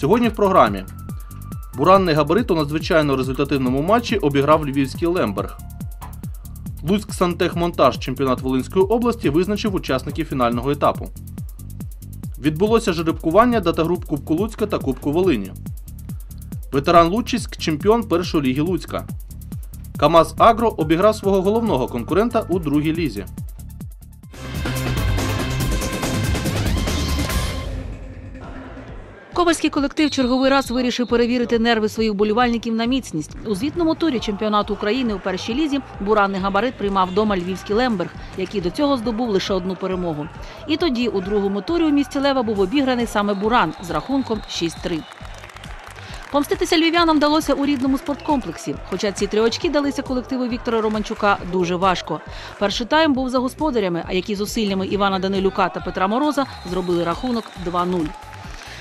Сьогодні в програмі Буранний габарит у надзвичайно результативному матчі обіграв львівський Лемберг. Луцьк Сантехмонтаж чемпіонат Волинської області визначив учасників фінального етапу. Відбулося жеребкування датагруп Кубку Луцька та Кубку Волині. Ветеран Лучиськ чемпіон першої ліги Луцька. КАМАЗ Агро обіграв свого головного конкурента у другій лізі. Ковальський колектив черговий раз вирішив перевірити нерви своїх болівальників на міцність. У звітному турі чемпіонату України у першій лізі буранний габарит приймав вдома львівський Лемберг, який до цього здобув лише одну перемогу. І тоді у другому турі у місті Лева був обіграний саме Буран з рахунком 6-3. Помститися львів'янам вдалося у рідному спорткомплексі. Хоча ці три очки далися колективу Віктора Романчука дуже важко. Перший тайм був за господарями, а які зусиллями Івана Данилюка та Петра Мороза зробили рахунок 2-0.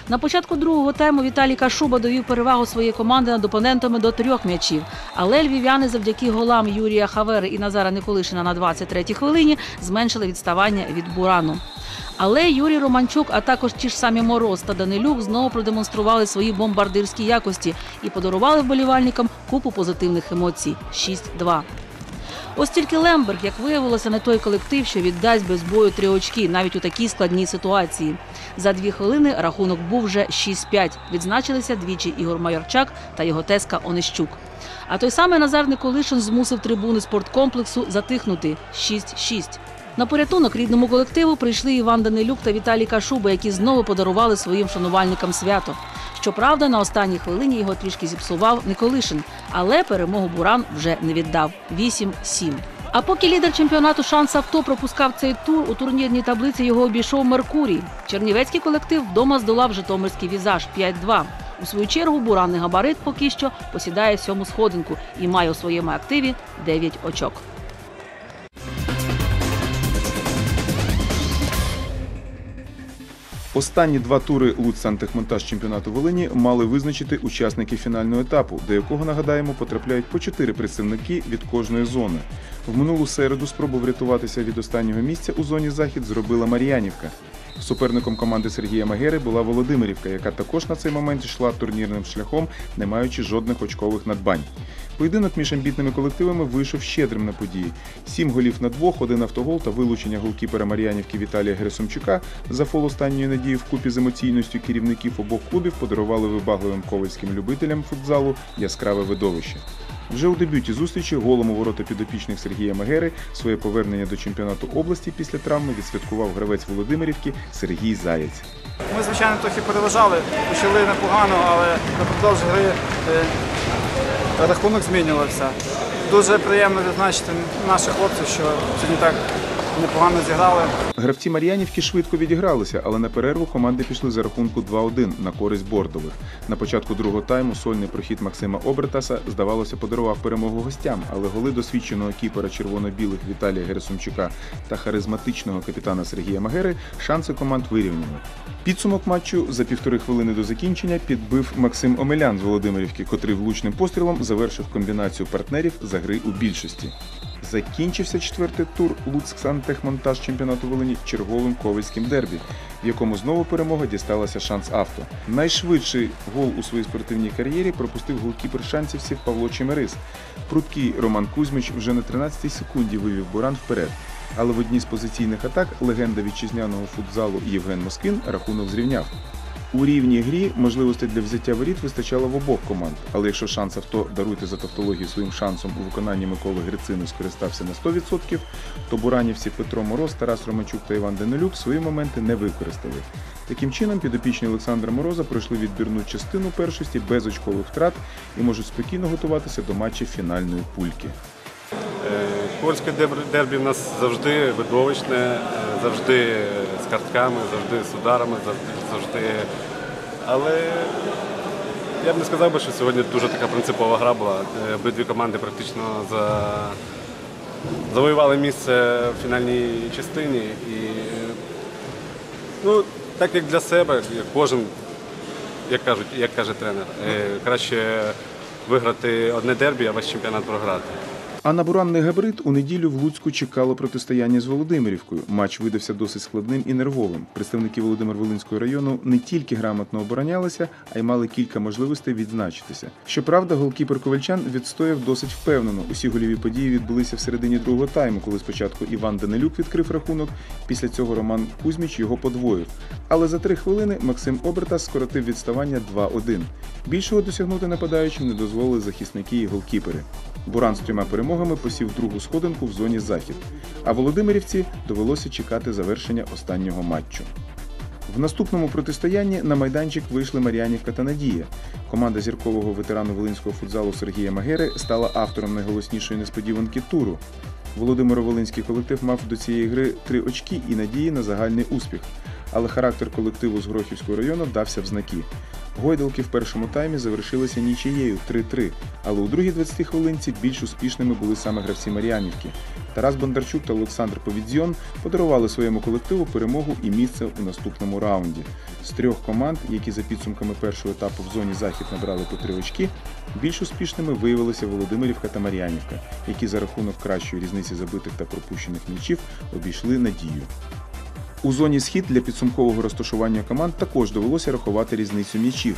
На початку другого тайму Віталій Кашуба довів перевагу своєї команди над опонентами до трьох м'ячів. Але львів'яни завдяки голам Юрія Хавери і Назара Николишина на 23-й хвилині зменшили відставання від Бурану. Але Юрій Романчук, а також ті ж самі Мороз та Данилюк знову продемонстрували свої бомбардирські якості і подарували вболівальникам купу позитивних емоцій 6-2. Ось тільки Лемберг, як виявилося, не той колектив, що віддасть без бою три очки навіть у такій складній ситуації. За дві хвилини рахунок був вже 6-5. Відзначилися двічі Ігор Майорчак та його теска Онищук. А той самий Назар Николишин змусив трибуни спорткомплексу затихнути 6-6. На порятунок рідному колективу прийшли Іван Данилюк та Віталій Кашуба, які знову подарували своїм шанувальникам свято. Щоправда, на останній хвилині його трішки зіпсував Николишин, але перемогу Буран вже не віддав 8-7. А поки лідер чемпіонату шанс авто пропускав цей тур, у турнірній таблиці його обійшов Меркурій. Чернівецький колектив вдома здолав Житомирський візаж 5-2. У свою чергу буранний габарит поки що посідає сьому сходинку і має у своєму активі 9 очок. Останні два тури Луць Сантехмонтаж чемпіонату Волині мали визначити учасники фінального етапу, до якого нагадаємо потрапляють по чотири представники від кожної зони. В минулу середу спробу врятуватися від останнього місця у зоні захід зробила Мар'янівка. Суперником команди Сергія Магери була Володимирівка, яка також на цей момент йшла турнірним шляхом, не маючи жодних очкових надбань. Поєдинок між амбітними колективами вийшов щедрим на події. Сім голів на двох, один автогол та вилучення голкіпера Мар'янівки Віталія Герасимчука за фол останньої надії вкупі з емоційністю керівників обох клубів подарували вибагливим ковальським любителям футзалу яскраве видовище. Вже у дебюті зустрічі голом у ворота підопічних Сергія Магери своє повернення до чемпіонату області після травми відсвяткував гравець Володимирівки Сергій Заєць. Ми, звичайно, трохи переважали, почали непогано, але напродовж гри е, рахунок змінювався. Дуже приємно відзначити наших хлопців, що сьогодні так непогано зіграли. Гравці Мар'янівки швидко відігралися, але на перерву команди пішли за рахунку 2-1 на користь бортових. На початку другого тайму сольний прохід Максима Обертаса, здавалося, подарував перемогу гостям, але голи досвідченого кіпера червоно-білих Віталія Герасимчука та харизматичного капітана Сергія Магери шанси команд вирівняли. Підсумок матчу за півтори хвилини до закінчення підбив Максим Омелян з Володимирівки, котрий влучним пострілом завершив комбінацію партнерів за гри у більшості. Закінчився четвертий тур Луцьк Сантехмонтаж чемпіонату Волині черговим ковальським дербі, в якому знову перемога дісталася шанс авто. Найшвидший гол у своїй спортивній кар'єрі пропустив голкіпер шансівців Павло Чемерис. Пруткий Роман Кузьмич вже на 13-й секунді вивів Буран вперед. Але в одній з позиційних атак легенда вітчизняного футзалу Євген Москвін рахунок зрівняв. У рівній грі можливостей для взяття воріт вистачало в обох команд. Але якщо шанс авто даруйте за тавтологію своїм шансом у виконанні Миколи Грицину скористався на 100%, то буранівці Петро Мороз, Тарас Романчук та Іван Данилюк свої моменти не використали. Таким чином, підопічні Олександра Мороза пройшли відбірну частину першості без очкових втрат і можуть спокійно готуватися до матчів фінальної пульки. Польське дербі в нас завжди видовищне, е, завжди з картками, завжди з ударами, завжди. Але я б не сказав би, що сьогодні дуже така принципова гра була. Обидві команди практично за... завоювали місце в фінальній частині. І ну, так як для себе, кожен, як кажуть, як каже тренер, е, краще виграти одне дербі, а весь чемпіонат програти. А на буранний габарит у неділю в Луцьку чекало протистояння з Володимирівкою. Матч видався досить складним і нервовим. Представники Володимир-Волинського району не тільки грамотно оборонялися, а й мали кілька можливостей відзначитися. Щоправда, голкіпер ковальчан відстояв досить впевнено. Усі гольові події відбулися в середині другого тайму, коли спочатку Іван Данилюк відкрив рахунок. Після цього Роман Кузьміч його подвоїв. Але за три хвилини Максим Обертас скоротив відставання 2-1. Більшого досягнути нападаючим не дозволили захисники і голкіпери. Буран з трьома перемогами посів другу сходинку в зоні захід, а Володимирівці довелося чекати завершення останнього матчу. В наступному протистоянні на майданчик вийшли Мар'янівка та Надія. Команда зіркового ветерану волинського футзалу Сергія Магери стала автором найголоснішої несподіванки туру. Володимиро-Волинський колектив мав до цієї гри три очки і надії на загальний успіх. Але характер колективу з Грохівського району дався в знаки. Гойдалки в першому таймі завершилися нічиєю 3-3, але у другій 20 хвилинці більш успішними були саме гравці Мар'янівки. Тарас Бондарчук та Олександр Повідзьон подарували своєму колективу перемогу і місце у наступному раунді. З трьох команд, які за підсумками першого етапу в зоні захід набрали по три очки, більш успішними виявилися Володимирівка та Мар'янівка, які за рахунок кращої різниці забитих та пропущених м'ячів обійшли надію. У зоні схід для підсумкового розташування команд також довелося рахувати різницю м'ячів.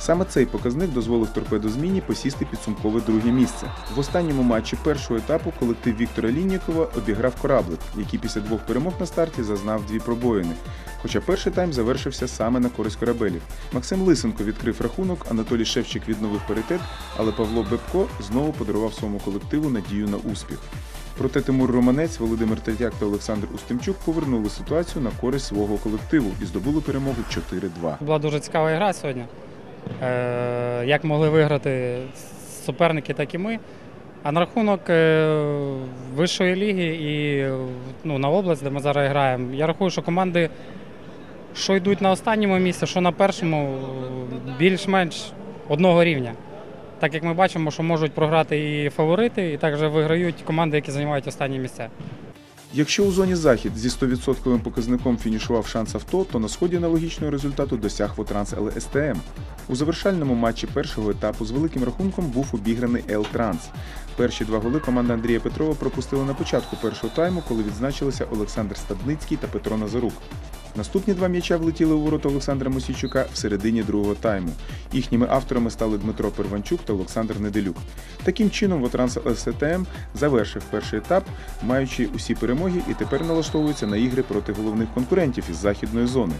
Саме цей показник дозволив торпедозміні посісти підсумкове друге місце. В останньому матчі першого етапу колектив Віктора Ліннікова обіграв кораблик, який після двох перемог на старті зазнав дві пробоїни. Хоча перший тайм завершився саме на користь корабелів. Максим Лисенко відкрив рахунок, Анатолій Шевчик відновив паритет, але Павло Бебко знову подарував своєму колективу надію на успіх. Проте Тимур Романець, Володимир Третяк та Олександр Устимчук повернули ситуацію на користь свого колективу і здобули перемогу 4-2. Була дуже цікава гра сьогодні. Е, Як могли виграти суперники, так і ми. А на рахунок е, вищої ліги і ну, на область, де ми зараз граємо, я рахую, що команди, що йдуть на останньому місці, що на першому, більш-менш одного рівня. Так як ми бачимо, що можуть програти і фаворити, і також виграють команди, які займають останні місця. Якщо у зоні захід зі 100% показником фінішував шанс авто, то на сході аналогічного результату досяг Вотранс ЛСТМ. У завершальному матчі першого етапу з великим рахунком був обіграний Л-Транс. Перші два голи команда Андрія Петрова пропустила на початку першого тайму, коли відзначилися Олександр Стадницький та Петро Назарук. Наступні два м'яча влетіли у ворота Олександра Мосійчука в середині другого тайму. Їхніми авторами стали Дмитро Перванчук та Олександр Неделюк. Таким чином, Вотранс ЛСТМ завершив перший етап, маючи усі перемоги, і тепер налаштовується на ігри проти головних конкурентів із західної зони.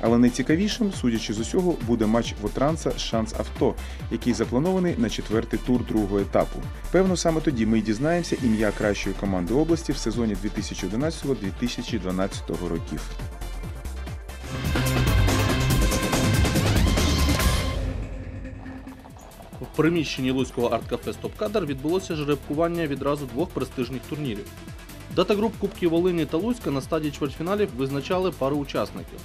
Але найцікавішим, судячи з усього, буде матч Вотранса шанс авто, який запланований на четвертий тур другого етапу. Певно, саме тоді ми й дізнаємося ім'я кращої команди області в сезоні 2011-2012 років. Приміщенні Луцького арт-кафе «Стоп-кадр» відбулося жеребкування відразу двох престижних турнірів. Дата груп Кубків Волині та Луцька на стадії чвертьфіналів визначали пару учасників.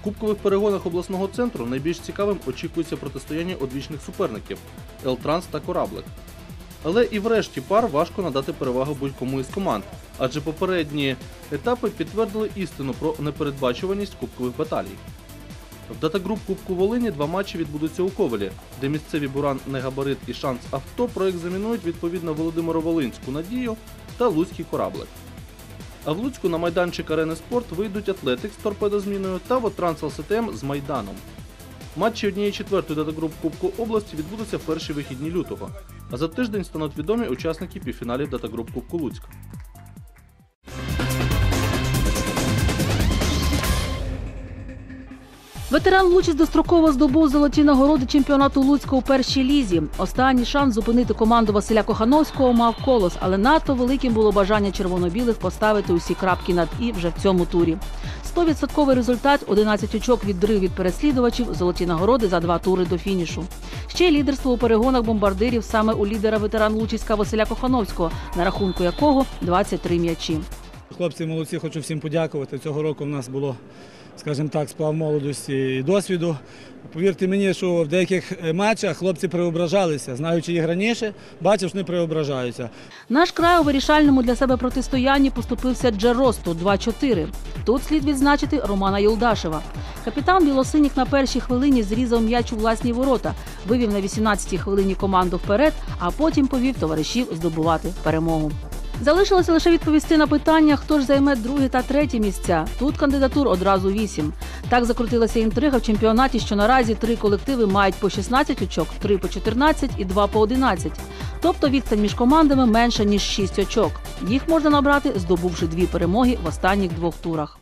В кубкових перегонах обласного центру найбільш цікавим очікується протистояння одвічних суперників Елтранс та Кораблик. Але і врешті пар важко надати перевагу будь-кому із команд, адже попередні етапи підтвердили істину про непередбачуваність кубкових баталій. В датагруп Кубку Волині два матчі відбудуться у Ковелі, де місцеві Буран Негабарит і Шанс Авто проекзамінують відповідно Володимиро-Волинську надію та Луцький кораблик. А в Луцьку на майданчик арени спорт вийдуть Атлетик з торпедозміною та Вотранс ЛСТМ з Майданом. Матчі однієї четвертої датагруп Кубку області відбудуться в перші вихідні лютого, а за тиждень стануть відомі учасники півфіналів датагруп Кубку Луцька. Ветеран Лучіс достроково здобув золоті нагороди чемпіонату Луцька у першій лізі. Останній шанс зупинити команду Василя Кохановського мав колос, але надто великим було бажання червоно-білих поставити усі крапки над і вже в цьому турі. 100% результат 11 очок відрив від переслідувачів, золоті нагороди за два тури до фінішу. Ще й лідерство у перегонах бомбардирів саме у лідера ветеран Лучиська Василя Кохановського, на рахунку якого 23 м'ячі. Хлопці молодці, хочу всім подякувати. Цього року в нас було скажімо так, сплав молодості і досвіду. Повірте мені, що в деяких е, матчах хлопці преображалися. Знаючи їх раніше, бачив, що вони преображаються. Наш край у вирішальному для себе протистоянні поступився Джеросту 2-4. Тут слід відзначити Романа Юлдашева. Капітан Білосинік на першій хвилині зрізав м'яч у власні ворота, вивів на 18-й хвилині команду вперед, а потім повів товаришів здобувати перемогу. Залишилося лише відповісти на питання, хто ж займе друге та третє місця. Тут кандидатур одразу вісім. Так закрутилася інтрига в чемпіонаті, що наразі три колективи мають по 16 очок, три по 14 і два по 11. Тобто відстань між командами менша ніж 6 очок. Їх можна набрати, здобувши дві перемоги в останніх двох турах.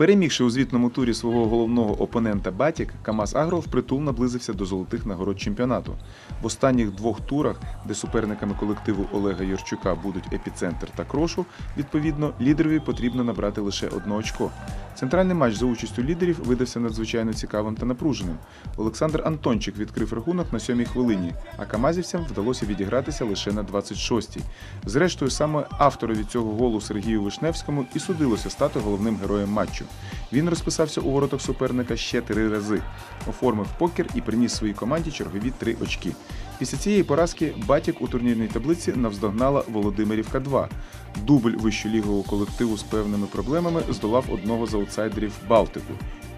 Перемігши у звітному турі свого головного опонента Батік, КамАЗ Агро впритул наблизився до золотих нагород чемпіонату. В останніх двох турах, де суперниками колективу Олега Юрчука будуть епіцентр та крошу, відповідно, лідерові потрібно набрати лише одне очко. Центральний матч за участю лідерів видався надзвичайно цікавим та напруженим. Олександр Антончик відкрив рахунок на сьомій хвилині, а камазівцям вдалося відігратися лише на 26-й. Зрештою, саме авторові цього голу Сергію Вишневському і судилося стати головним героєм матчу. Він розписався у воротах суперника ще три рази, оформив покер і приніс своїй команді чергові три очки. Після цієї поразки Батік у турнірній таблиці навздогнала Володимирівка 2. Дубль вищолігового колективу з певними проблемами здолав одного з аутсайдерів Балтику.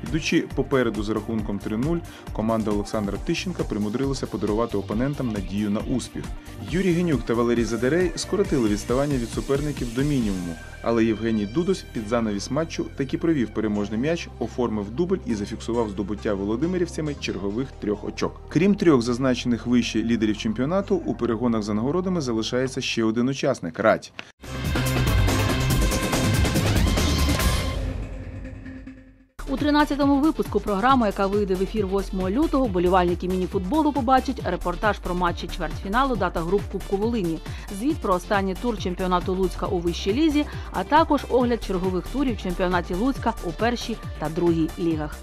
Йдучи попереду з рахунком 3-0, команда Олександра Тищенка примудрилася подарувати опонентам надію на успіх. Юрій Генюк та Валерій Задерей скоротили відставання від суперників до мінімуму, але Євгеній Дудось під занавіс матчу таки провів переможний м'яч, оформив дубль і зафіксував здобуття володимирівцями чергових трьох очок. Крім трьох зазначених вище лідерів чемпіонату, у перегонах за нагородами залишається ще один учасник Радь. У 13-му випуску програми, яка вийде в ефір 8 лютого, болівальники мініфутболу побачать репортаж про матчі чвертьфіналу дата груп Кубку Волині, звіт про останній тур чемпіонату Луцька у вищій лізі, а також огляд чергових турів чемпіонаті Луцька у першій та другій лігах.